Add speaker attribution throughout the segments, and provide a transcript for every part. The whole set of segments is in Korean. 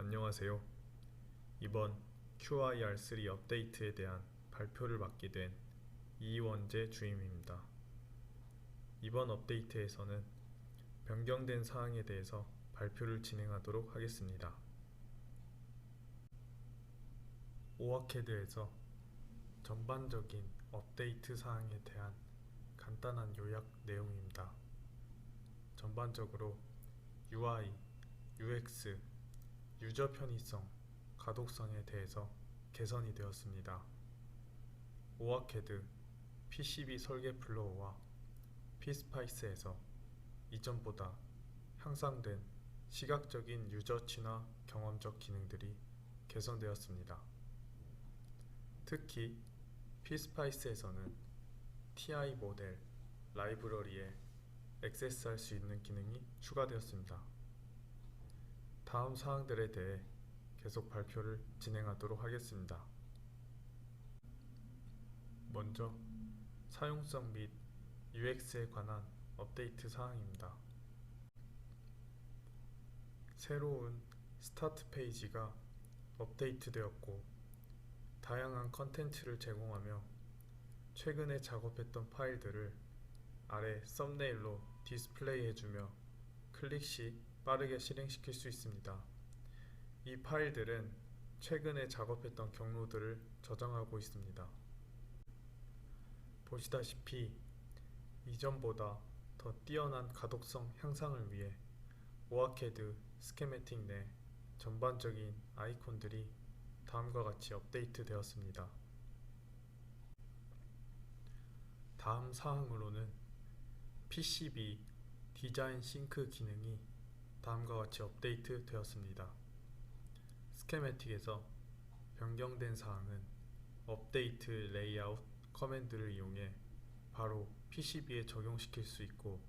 Speaker 1: 안녕하세요. 이번 QIR3 업데이트에 대한 발표를 맡게 된 이원재 주임입니다. 이번 업데이트에서는 변경된 사항에 대해서 발표를 진행하도록 하겠습니다. 오아캐드에서 전반적인 업데이트 사항에 대한 간단한 요약 내용입니다. 전반적으로 UI, UX, 유저 편의성, 가독성에 대해서 개선이 되었습니다. 오아캐드 PCB 설계 플로우와 피스파이스에서 이전보다 향상된 시각적인 유저 친화 경험적 기능들이 개선되었습니다. 특히 피스파이스에서는 TI 모델 라이브러리에 액세스할 수 있는 기능이 추가되었습니다. 다음 사항들에 대해 계속 발표를 진행하도록 하겠습니다. 먼저 사용성 및 UX에 관한 업데이트 사항입니다. 새로운 스타트 페이지가 업데이트되었고 다양한 컨텐츠를 제공하며 최근에 작업했던 파일들을 아래 썸네일로 디스플레이해주며 클릭 시 빠르게 실행시킬 수 있습니다. 이 파일들은 최근에 작업했던 경로들을 저장하고 있습니다. 보시다시피 이전보다 더 뛰어난 가독성 향상을 위해 오아캐드 스케매틱 내 전반적인 아이콘들이 다음과 같이 업데이트 되었습니다. 다음 사항으로는 PCB 디자인 싱크 기능이 다음과 같이 업데이트 되었습니다. 스케매틱에서 변경된 사항은 업데이트 레이아웃 커맨드를 이용해 바로 PCB에 적용시킬 수 있고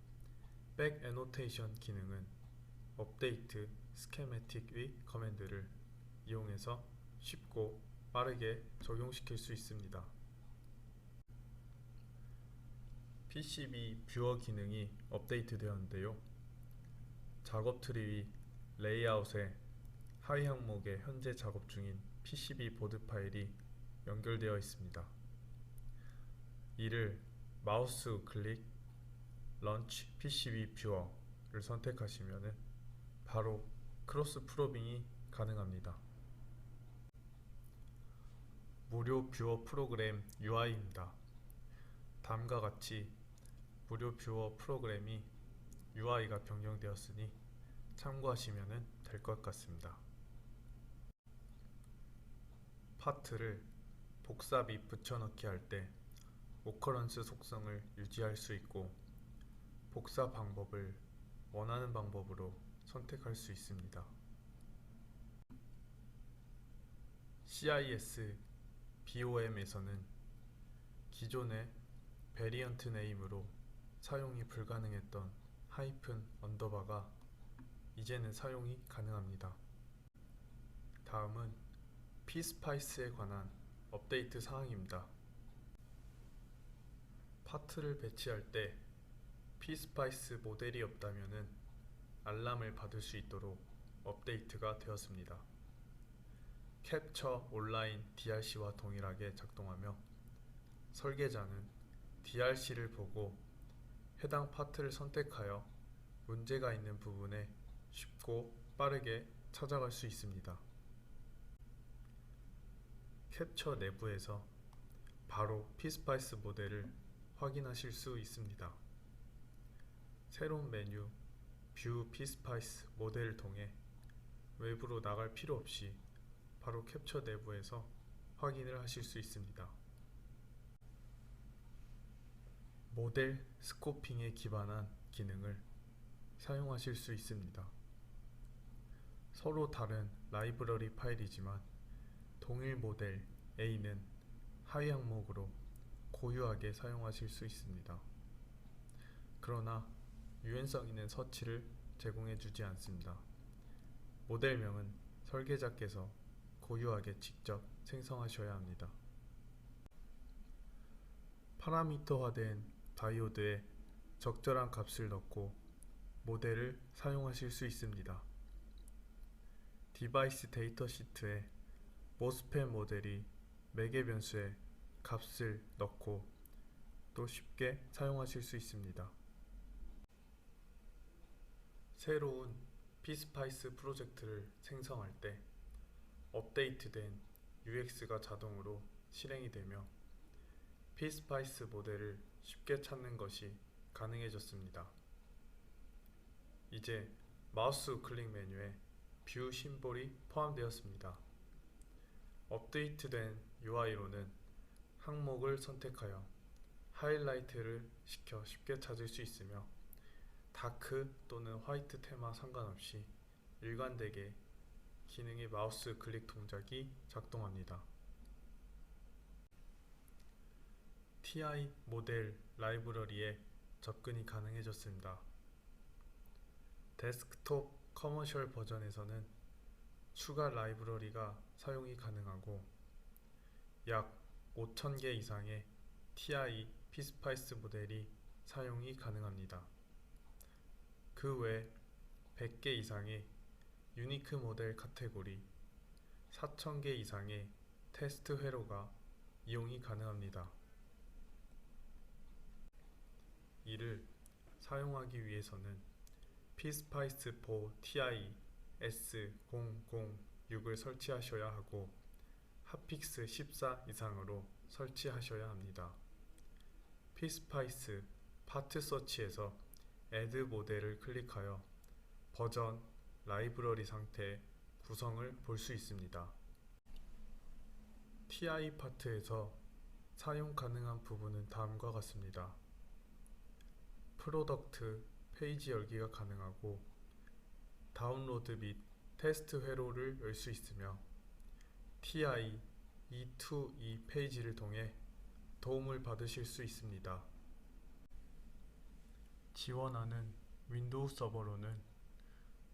Speaker 1: 백 애노테이션 기능은 업데이트 스케매틱의 커맨드를 이용해서 쉽고 빠르게 적용시킬 수 있습니다. PCB 뷰어 기능이 업데이트 되었는데요. 작업 트리 레이아웃에 하위 항목에 현재 작업 중인 PCB 보드 파일이 연결되어 있습니다. 이를 마우스 클릭 런치 PCB 뷰어를 선택하시면 바로 크로스 프로빙이 가능합니다. 무료 뷰어 프로그램 UI입니다. 다음과 같이 무료 뷰어 프로그램이 UI가 변경되었으니 참고하시면 될 것 같습니다. 파트를 복사 및 붙여넣기 할 때 오커런스 속성을 유지할 수 있고 복사 방법을 원하는 방법으로 선택할 수 있습니다. CIS BOM에서는 기존의 베리언트 네임으로 사용이 불가능했던 하이픈 언더바가 이제는 사용이 가능합니다. 다음은 피스파이스에 관한 업데이트 사항입니다. 파트를 배치할 때 피스파이스 모델이 없다면 알람을 받을 수 있도록 업데이트가 되었습니다. 캡처 온라인 DRC와 동일하게 작동하며 설계자는 DRC를 보고 해당 파트를 선택하여 문제가 있는 부분에 쉽고 빠르게 찾아갈 수 있습니다. 캡처 내부에서 바로 피스파이스 모델을 확인하실 수 있습니다. 새로운 메뉴 뷰 피스파이스 모델을 통해 외부로 나갈 필요 없이 바로 캡처 내부에서 확인을 하실 수 있습니다. 모델 스코핑에 기반한 기능을 사용하실 수 있습니다. 서로 다른 라이브러리 파일이지만 동일 모델 A는 하위 항목으로 고유하게 사용하실 수 있습니다. 그러나 유연성 있는 서치를 제공해 주지 않습니다. 모델명은 설계자께서 고유하게 직접 생성하셔야 합니다. 파라미터화된 다이오드에 적절한 값을 넣고 모델을 사용하실 수 있습니다. 디바이스 데이터 시트에 모스펫 모델이 매개 변수에 값을 넣고 또 쉽게 사용하실 수 있습니다. 새로운 피스파이스 프로젝트를 생성할 때 업데이트된 UX가 자동으로 실행이 되며 피스파이스 모델을 쉽게 찾는 것이 가능해졌습니다. 이제 마우스 우클릭 메뉴에 뷰 심볼이 포함되었습니다. 업데이트된 UI로는 항목을 선택하여 하이라이트를 시켜 쉽게 찾을 수 있으며 다크 또는 화이트 테마 상관없이 일관되게 기능의 마우스 클릭 동작이 작동합니다. TI 모델 라이브러리에 접근이 가능해졌습니다. 데스크톱 커머셜 버전에서는 추가 라이브러리가 사용이 가능하고 약 5,000개 이상의 TI 피스파이스 모델이 사용이 가능합니다. 그 외 100개 이상의 유니크 모델 카테고리, 4,000개 이상의 테스트 회로가 이용이 가능합니다. 이를 사용하기 위해서는 피스파이스 4 TI S006을 설치하셔야 하고 핫픽스 14 이상으로 설치하셔야 합니다. 피스파이스 파트 서치에서 애드 모델을 클릭하여 버전 라이브러리 상태 구성을 볼 수 있습니다. TI 파트에서 사용 가능한 부분은 다음과 같습니다. 프로덕트 페이지 열기가 가능하고 다운로드 및 테스트 회로를 열 수 있으며 TI E2E 페이지를 통해 도움을 받으실 수 있습니다. 지원하는 윈도우 서버로는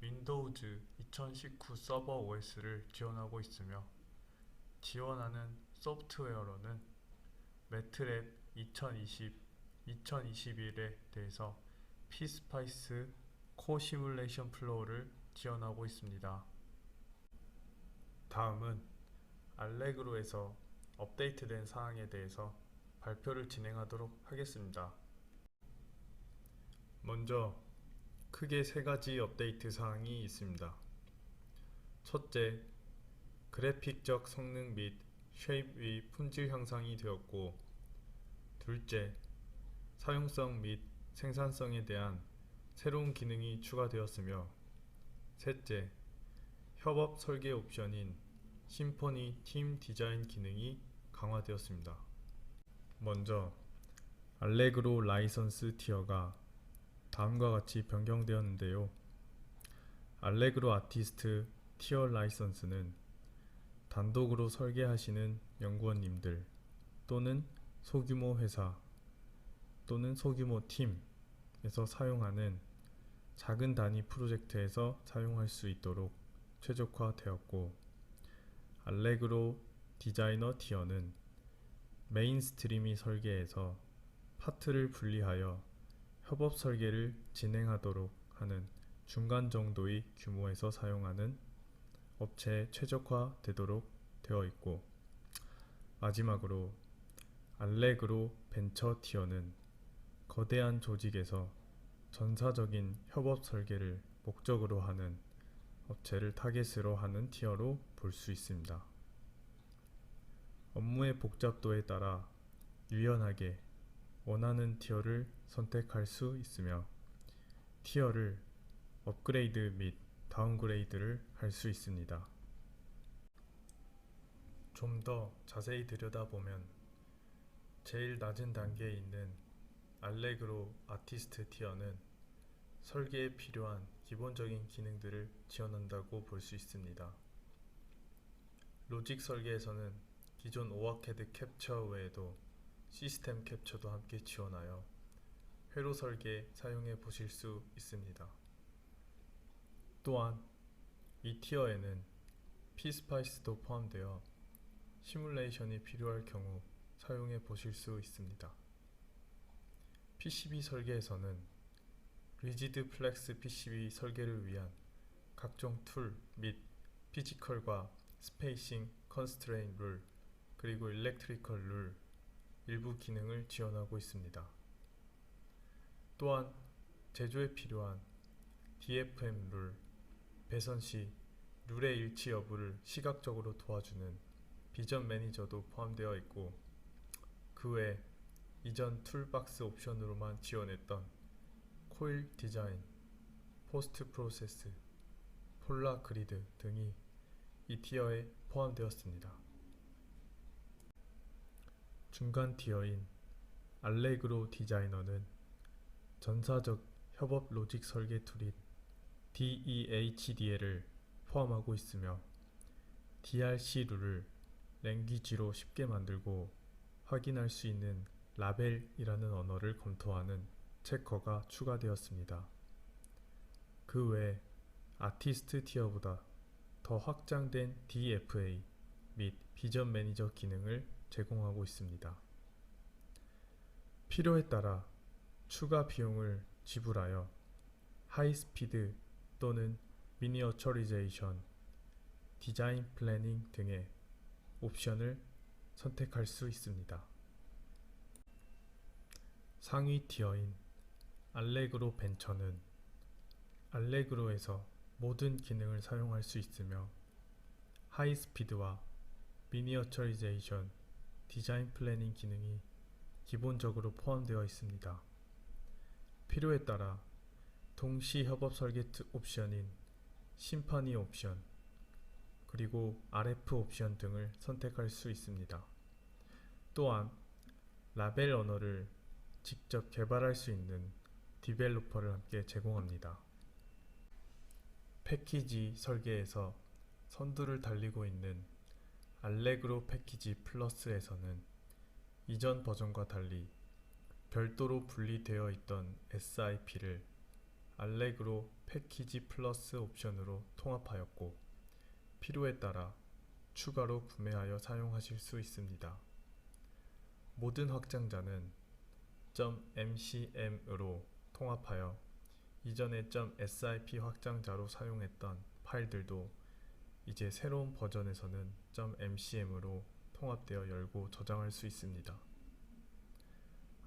Speaker 1: 윈도우즈 2019 서버 OS를 지원하고 있으며 지원하는 소프트웨어로는 매트랩 2020, 2021에 대해서 피스파이스 코 시뮬레이션 플로우를 지원하고 있습니다. 다음은 알레그로에서 업데이트된 사항에 대해서 발표를 진행하도록 하겠습니다. 먼저 크게 세 가지 업데이트 사항이 있습니다. 첫째, 그래픽적 성능 및 쉐입의 품질 향상이 되었고, 둘째, 사용성 및 생산성에 대한 새로운 기능이 추가되었으며, 셋째, 협업 설계 옵션인 심포니 팀 디자인 기능이 강화되었습니다. 먼저 알레그로 라이선스 티어가 다음과 같이 변경되었는데요. 알레그로 아티스트 티어 라이선스는 단독으로 설계하시는 연구원님들 또는 소규모 회사 또는 소규모 팀에서 사용하는 작은 단위 프로젝트에서 사용할 수 있도록 최적화되었고 알레그로 디자이너 티어는 메인스트림이 설계해서 파트를 분리하여 협업 설계를 진행하도록 하는 중간 정도의 규모에서 사용하는 업체에 최적화되도록 되어 있고 마지막으로 알레그로 벤처 티어는 거대한 조직에서 전사적인 협업 설계를 목적으로 하는 업체를 타겟으로 하는 티어로 볼 수 있습니다. 업무의 복잡도에 따라 유연하게 원하는 티어를 선택할 수 있으며 티어를 업그레이드 및 다운그레이드를 할 수 있습니다. 좀 더 자세히 들여다보면 제일 낮은 단계에 있는 알레그로 아티스트 티어는 설계에 필요한 기본적인 기능들을 지원한다고 볼 수 있습니다. 로직 설계에서는 기존 오아캐드 캡처 외에도 시스템 캡처도 함께 지원하여 회로 설계 사용해 보실 수 있습니다. 또한 이 티어에는 피스파이스도 포함되어 시뮬레이션이 필요할 경우 사용해 보실 수 있습니다. PCB 설계에서는 리지드 플렉스 PCB 설계를 위한 각종 툴 및 피지컬과 스페이싱 컨스트레인 룰 그리고 일렉트리컬 룰 일부 기능을 지원하고 있습니다. 또한 제조에 필요한 DFM 룰, 배선 시 룰의 일치 여부를 시각적으로 도와주는 비전 매니저도 포함되어 있고 그 외 이전 툴박스 옵션으로만 지원했던 코일 디자인, 포스트 프로세스, 폴라 그리드 등이 이 티어에 포함되었습니다. 중간 티어인 알레그로 디자이너는 전사적 협업 로직 설계 툴인 DEHDL을 포함하고 있으며 DRC 룰을 랭귀지로 쉽게 만들고 확인할 수 있는 라벨이라는 언어를 검토하는 체커가 추가되었습니다. 그외 아티스트 티어보다 더 확장된 DFA 및 비전 매니저 기능을 제공하고 있습니다. 필요에 따라 추가 비용을 지불하여 하이스피드 또는 미니어처리제이션, 디자인 플래닝 등의 옵션을 선택할 수 있습니다. 상위 티어인 알레그로 벤처는 알레그로에서 모든 기능을 사용할 수 있으며 하이스피드와 미니어처리제이션, 디자인 플래닝 기능이 기본적으로 포함되어 있습니다. 필요에 따라 동시 협업 설계 옵션인 심파니 옵션 그리고 RF 옵션 등을 선택할 수 있습니다. 또한 라벨 언어를 직접 개발할 수 있는 디벨로퍼를 함께 제공합니다. 패키지 설계에서 선두를 달리고 있는 알레그로 패키지 플러스에서는 이전 버전과 달리 별도로 분리되어 있던 SIP를 알레그로 패키지 플러스 옵션으로 통합하였고 필요에 따라 추가로 구매하여 사용하실 수 있습니다. 모든 확장자는 .mcm으로 통합하여 이전의 .sip 확장자로 사용했던 파일들도 이제 새로운 버전에서는 .mcm으로 통합되어 열고 저장할 수 있습니다.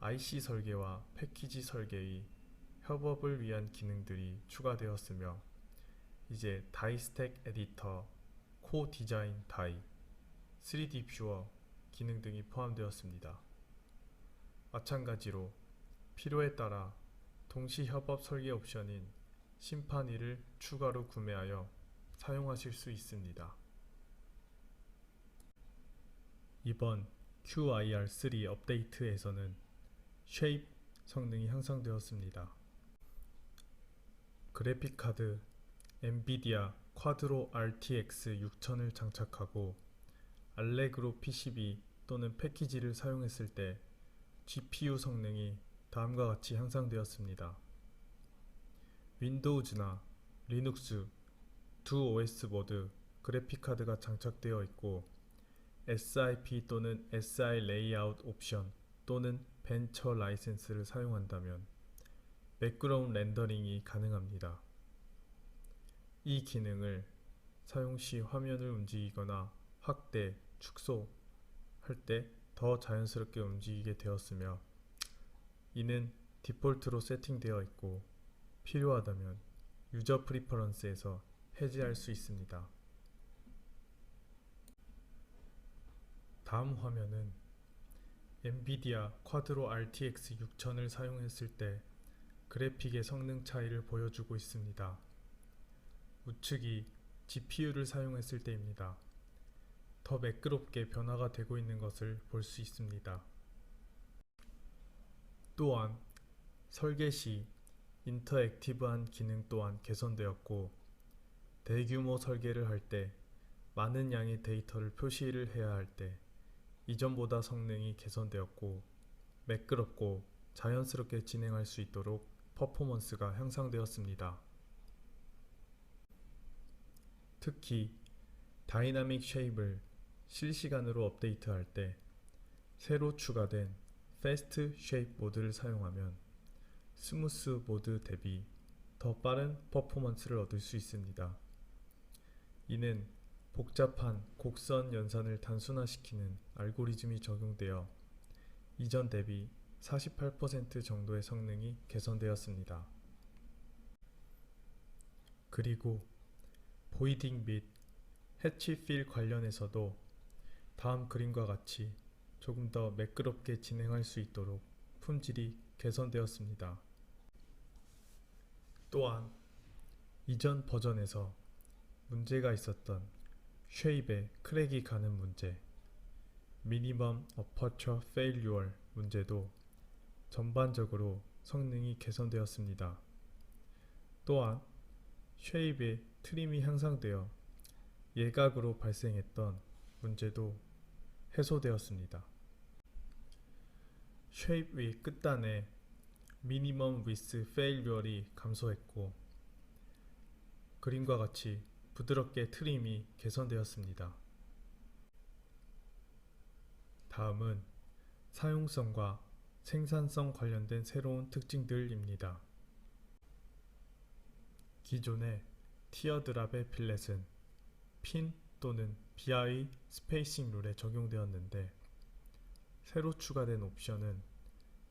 Speaker 1: IC 설계와 패키지 설계의 협업을 위한 기능들이 추가되었으며 이제 다이 스택 에디터, 코 디자인 다이, 3D 뷰어 기능 등이 포함되었습니다. 마찬가지로 필요에 따라 동시 협업 설계 옵션인 심판이를 추가로 구매하여 사용하실 수 있습니다. 이번 QIR3 업데이트에서는 쉐입 성능이 향상되었습니다. 그래픽카드 엔비디아 쿼드로 RTX 6000을 장착하고 알레그로 PCB 또는 패키지를 사용했을 때 GPU 성능이 다음과 같이 향상되었습니다. 윈도우즈나 리눅스 두 OS 모드 그래픽카드가 장착되어 있고 SIP 또는 SI 레이아웃 옵션 또는 벤처 라이센스를 사용한다면 매끄러운 렌더링이 가능합니다. 이 기능을 사용 시 화면을 움직이거나 확대, 축소 할 때 더 자연스럽게 움직이게 되었으며 이는 디폴트로 세팅되어 있고 필요하다면 유저 프리퍼런스에서 해제할 수 있습니다. 다음 화면은 엔비디아 쿼드로 RTX 6000을 사용했을 때 그래픽의 성능 차이를 보여주고 있습니다. 우측이 GPU를 사용했을 때입니다. 더 매끄럽게 변화가 되고 있는 것을 볼 수 있습니다. 또한 설계 시 인터액티브한 기능 또한 개선되었고 대규모 설계를 할 때 많은 양의 데이터를 표시를 해야 할 때 이전보다 성능이 개선되었고 매끄럽고 자연스럽게 진행할 수 있도록 퍼포먼스가 향상되었습니다. 특히 다이나믹 쉐입을 실시간으로 업데이트할 때 새로 추가된 패스트 쉐입 모드를 사용하면 스무스 모드 대비 더 빠른 퍼포먼스를 얻을 수 있습니다. 이는 복잡한 곡선 연산을 단순화시키는 알고리즘이 적용되어 이전 대비 48% 정도의 성능이 개선되었습니다. 그리고 보이딩 및 해치 필 관련해서도 다음 그림과 같이 조금 더 매끄럽게 진행할 수 있도록 품질이 개선되었습니다. 또한 이전 버전에서 문제가 있었던 쉐입의 크랙이 가는 문제, 미니멈 어퍼처 페일유얼 문제도 전반적으로 성능이 개선되었습니다. 또한 쉐입의 트림이 향상되어 예각으로 발생했던 문제도 해소되었습니다. 쉐입 위 끝단에 미니멈 위스 페일유얼이 감소했고 그림과 같이 부드럽게 트림이 개선되었습니다. 다음은 사용성과 생산성 관련된 새로운 특징들입니다. 기존의 티어드랍의 필렛은 핀 또는 비하의 스페이싱 룰에 적용되었는데 새로 추가된 옵션은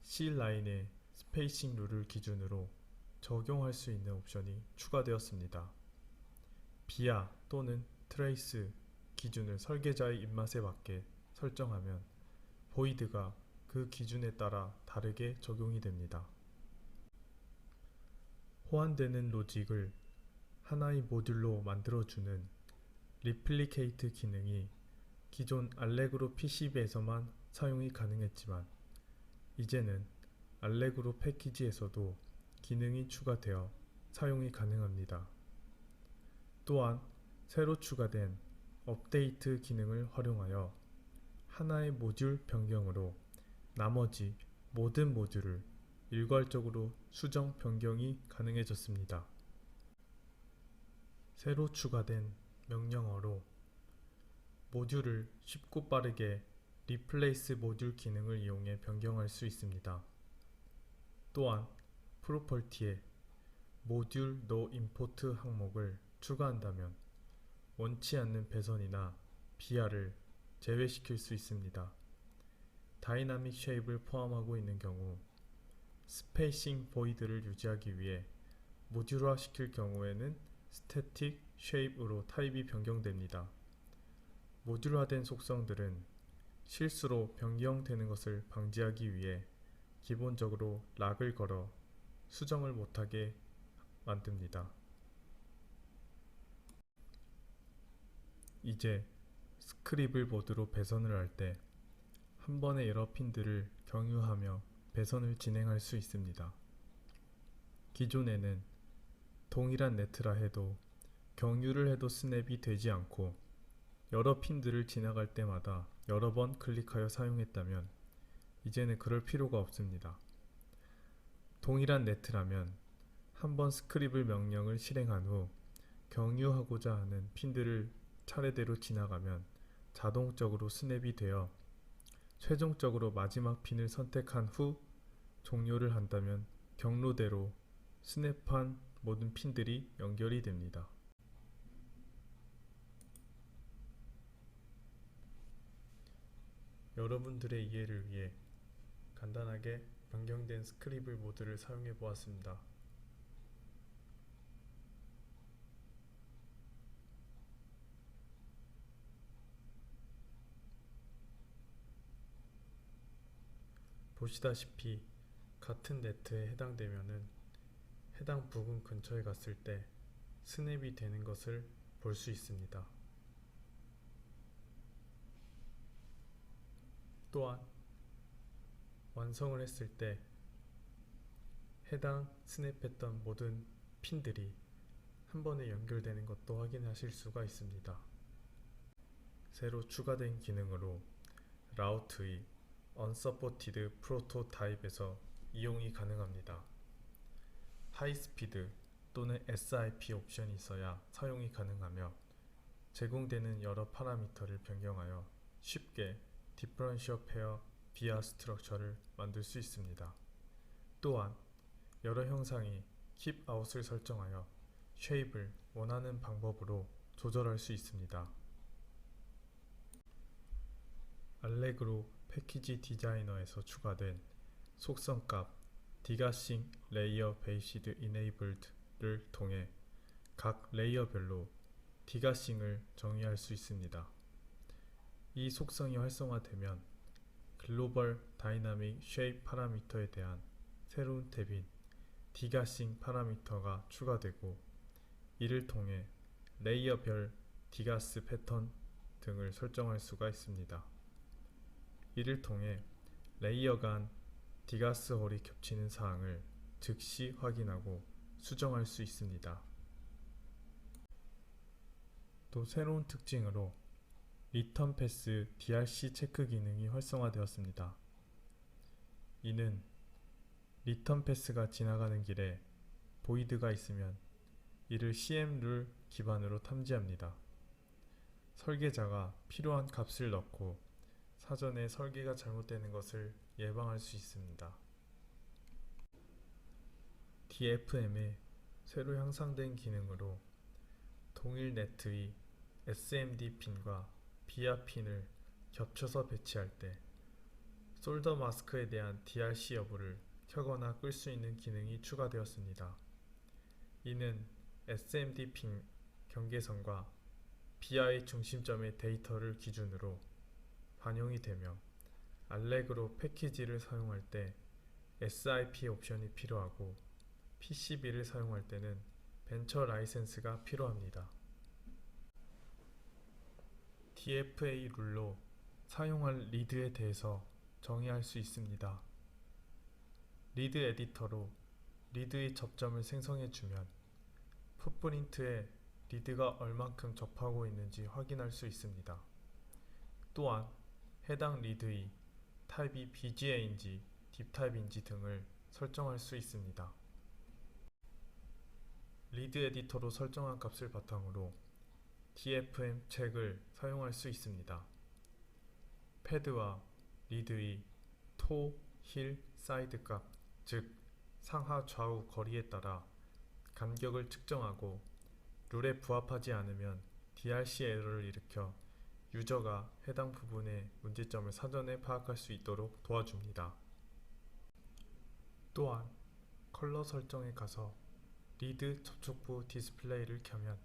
Speaker 1: C 라인의 스페이싱 룰을 기준으로 적용할 수 있는 옵션이 추가되었습니다. 비하 또는 트레이스 기준을 설계자의 입맛에 맞게 설정하면 보이드가 그 기준에 따라 다르게 적용이 됩니다. 호환되는 로직을 하나의 모듈로 만들어주는 리플리케이트 기능이 기존 알레그로 PCB에서만 사용이 가능했지만 이제는 알레그로 패키지에서도 기능이 추가되어 사용이 가능합니다. 또한 새로 추가된 업데이트 기능을 활용하여 하나의 모듈 변경으로 나머지 모든 모듈을 일괄적으로 수정 변경이 가능해졌습니다. 새로 추가된 명령어로 모듈을 쉽고 빠르게 리플레이스 모듈 기능을 이용해 변경할 수 있습니다. 또한 프로퍼티에 모듈 노 임포트 항목을 추가한다면 원치 않는 배선이나 비하를 제외시킬 수 있습니다. 다이나믹 쉐입을 포함하고 있는 경우 스페이싱 보이드를 유지하기 위해 모듈화 시킬 경우에는 스태틱 쉐입으로 타입이 변경됩니다. 모듈화된 속성들은 실수로 변경되는 것을 방지하기 위해 기본적으로 락을 걸어 수정을 못하게 만듭니다. 이제 스크립을 모드로 배선을 할 때 한 번에 여러 핀들을 경유하며 배선을 진행할 수 있습니다. 기존에는 동일한 네트라 해도 경유를 해도 스냅이 되지 않고 여러 핀들을 지나갈 때마다 여러 번 클릭하여 사용했다면 이제는 그럴 필요가 없습니다. 동일한 네트라면 한 번 스크립을 명령을 실행한 후 경유하고자 하는 핀들을 차례대로 지나가면 자동적으로 스냅이 되어 최종적으로 마지막 핀을 선택한 후 종료를 한다면 경로대로 스냅한 모든 핀들이 연결이 됩니다. 여러분들의 이해를 위해 간단하게 변경된 스크립을 모드를 사용해 보았습니다. 보시다시피 같은 네트에 해당되면은 해당 부분 근처에 갔을 때 스냅이 되는 것을 볼 수 있습니다. 또한 완성을 했을 때 해당 스냅했던 모든 핀들이 한 번에 연결되는 것도 확인하실 수가 있습니다. 새로 추가된 기능으로 라우트의 unsupported prototype에서 이용이 가능합니다. 하이스피드 또는 SIP 옵션이 있어야 사용이 가능하며 제공되는 여러 파라미터를 변경하여 쉽게 디퍼런셜 페어 비아 스트럭처를 만들 수 있습니다. 또한 여러 형상이 keep out을 설정하여 쉐입을 원하는 방법으로 조절할 수 있습니다. 알레그로 패키지 디자이너에서 추가된 속성값 디가싱 레이어 베이시드 이네이블드를 통해 각 레이어별로 디가싱을 정의할 수 있습니다. 이 속성이 활성화되면 글로벌 다이나믹 쉐입 파라미터에 대한 새로운 탭인 디가싱 파라미터가 추가되고 이를 통해 레이어별 디가스 패턴 등을 설정할 수가 있습니다. 이를 통해 레이어 간 디가스 홀이 겹치는 사항을 즉시 확인하고 수정할 수 있습니다. 또 새로운 특징으로 리턴 패스 DRC 체크 기능이 활성화되었습니다. 이는 리턴 패스가 지나가는 길에 보이드가 있으면 이를 CM 룰 기반으로 탐지합니다. 설계자가 필요한 값을 넣고 사전에 설계가 잘못되는 것을 예방할 수 있습니다. DFM의 새로 향상된 기능으로 동일 네트의 SMD 핀과 비아 핀을 겹쳐서 배치할 때 솔더 마스크에 대한 DRC 여부를 켜거나 끌 수 있는 기능이 추가되었습니다. 이는 SMD 핀 경계선과 비아의 중심점의 데이터를 기준으로 반영이 되며 알렉으로 패키지를 사용할 때 SIP 옵션이 필요하고 PCB를 사용할 때는 벤처 라이센스가 필요합니다. DFA 룰로 사용할 리드에 대해서 정의할 수 있습니다. 리드 에디터로 리드의 접점을 생성해 주면 풋프린트에 리드가 얼만큼 접하고 있는지 확인할 수 있습니다. 또한 해당 리드의 타입이 BGA인지 딥타입인지 등을 설정할 수 있습니다. 리드 에디터로 설정한 값을 바탕으로 DFM 책을 사용할 수 있습니다. 패드와 리드의 토, 힐, 사이드 값, 즉 상하 좌우 거리에 따라 간격을 측정하고 룰에 부합하지 않으면 DRC 에러를 일으켜 유저가 해당 부분의 문제점을 사전에 파악할 수 있도록 도와줍니다. 또한 컬러 설정에 가서 리드 접촉부 디스플레이를 켜면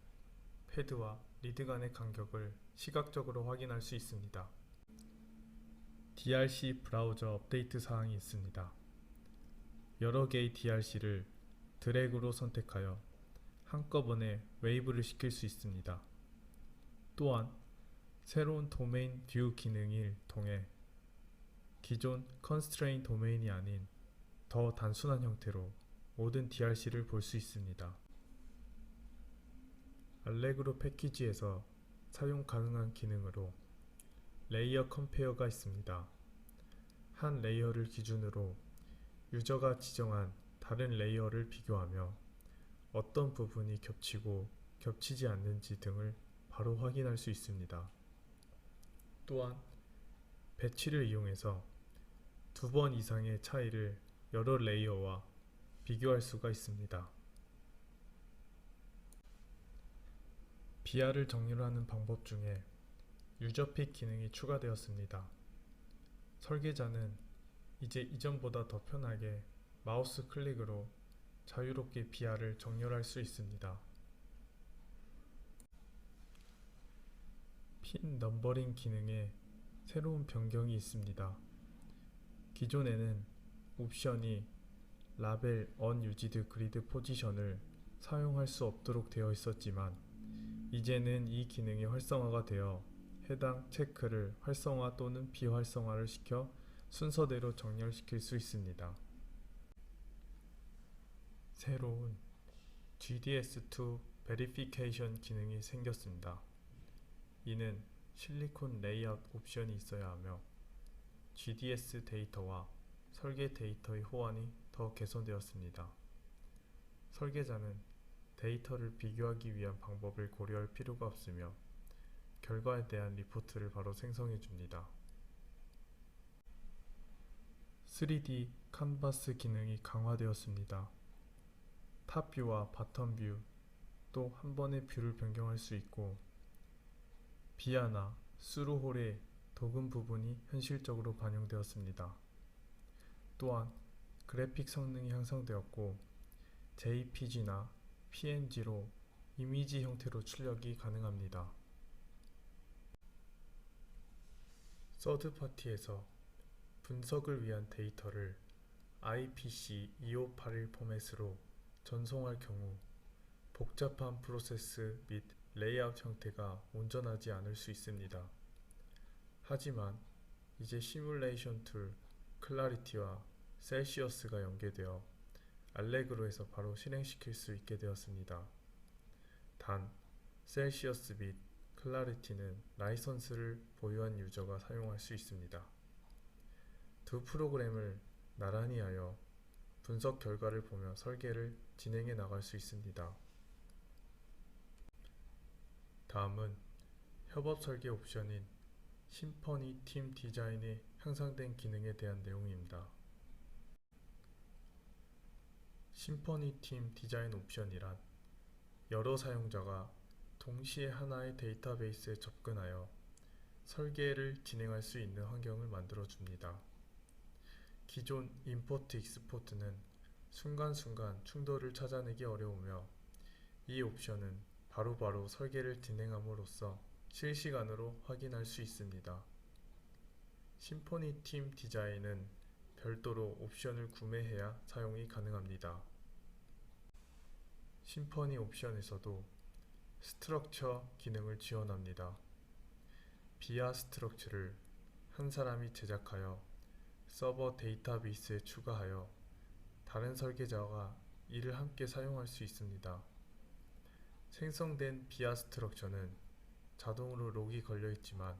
Speaker 1: 패드와 리드 간의 간격을 시각적으로 확인할 수 있습니다. DRC 브라우저 업데이트 사항이 있습니다. 여러 개의 DRC를 드래그로 선택하여 한꺼번에 웨이브를 시킬 수 있습니다. 또한 새로운 도메인 뷰 기능을 통해 기존 컨스트레인 도메인이 아닌 더 단순한 형태로 모든 DRC를 볼 수 있습니다. 알레그로 패키지에서 사용 가능한 기능으로 레이어 컴페어가 있습니다. 한 레이어를 기준으로 유저가 지정한 다른 레이어를 비교하며 어떤 부분이 겹치고 겹치지 않는지 등을 바로 확인할 수 있습니다. 또한 배치를 이용해서 두 번 이상의 차이를 여러 레이어와 비교할 수가 있습니다. 비아를 정렬하는 방법 중에 유저픽 기능이 추가되었습니다. 설계자는 이제 이전보다 더 편하게 마우스 클릭으로 자유롭게 비아를 정렬할 수 있습니다. 핀 넘버링 기능에 새로운 변경이 있습니다. 기존에는 옵션이 라벨 언유지드 그리드 포지션을 사용할 수 없도록 되어 있었지만 이제는 이 기능이 활성화가 되어 해당 체크를 활성화 또는 비활성화를 시켜 순서대로 정렬시킬 수 있습니다. 새로운 GDS2 베리피케이션 기능이 생겼습니다. 이는 실리콘 레이아웃 옵션이 있어야 하며 GDS 데이터와 설계 데이터의 호환이 더 개선되었습니다. 설계자는 데이터를 비교하기 위한 방법을 고려할 필요가 없으며 결과에 대한 리포트를 바로 생성해 줍니다. 3D 칸바스 기능이 강화되었습니다. 탑뷰와 바텀뷰 또 한 번의 뷰를 변경할 수 있고 비아나 수루홀의 도금 부분이 현실적으로 반영되었습니다. 또한 그래픽 성능이 향상되었고 JPG나 PNG로 이미지 형태로 출력이 가능합니다. 서드 파티에서 분석을 위한 데이터를 IPC 2581 포맷으로 전송할 경우 복잡한 프로세스 및 레이아웃 형태가 온전하지 않을 수 있습니다. 하지만 이제 시뮬레이션 툴 클라리티와 셀시어스가 연계되어 알레그로에서 바로 실행시킬 수 있게 되었습니다. 단, 셀시어스 및 클라리티는 라이선스를 보유한 유저가 사용할 수 있습니다. 두 프로그램을 나란히 하여 분석 결과를 보며 설계를 진행해 나갈 수 있습니다. 다음은 협업 설계 옵션인 심퍼니 팀 디자인에 향상된 기능에 대한 내용입니다. 심퍼니 팀 디자인 옵션이란 여러 사용자가 동시에 하나의 데이터베이스에 접근하여 설계를 진행할 수 있는 환경을 만들어 줍니다. 기존 임포트 익스포트는 순간순간 충돌을 찾아내기 어려우며 이 옵션은 바로바로 설계를 진행함으로써 실시간으로 확인할 수 있습니다. 심포니 팀 디자인은 별도로 옵션을 구매해야 사용이 가능합니다. 심퍼니 옵션에서도 스트럭처 기능을 지원합니다. 비아 스트럭처를 한 사람이 제작하여 서버 데이터베이스에 추가하여 다른 설계자가 이를 함께 사용할 수 있습니다. 생성된 비아 스트럭처는 자동으로 록이 걸려 있지만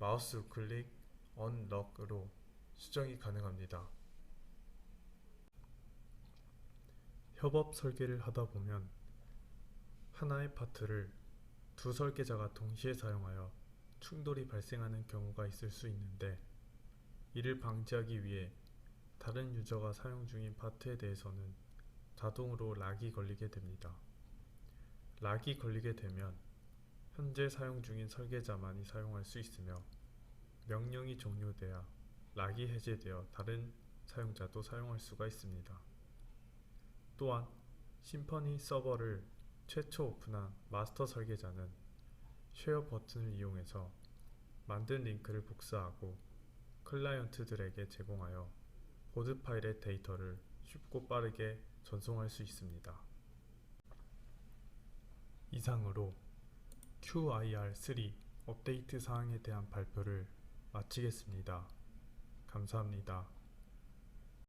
Speaker 1: 마우스 우클릭 언럭으로 수정이 가능합니다. 협업 설계를 하다 보면 하나의 파트를 두 설계자가 동시에 사용하여 충돌이 발생하는 경우가 있을 수 있는데 이를 방지하기 위해 다른 유저가 사용 중인 파트에 대해서는 자동으로 락이 걸리게 됩니다. 락이 걸리게 되면 현재 사용 중인 설계자만이 사용할 수 있으며 명령이 종료돼야 락이 해제되어 다른 사용자도 사용할 수가 있습니다. 또한 심퍼니 서버를 최초 오픈한 마스터 설계자는 쉐어 버튼을 이용해서 만든 링크를 복사하고 클라이언트들에게 제공하여 보드 파일의 데이터를 쉽고 빠르게 전송할 수 있습니다. 이상으로 QIR3 업데이트 사항에 대한 발표를 마치겠습니다. 감사합니다.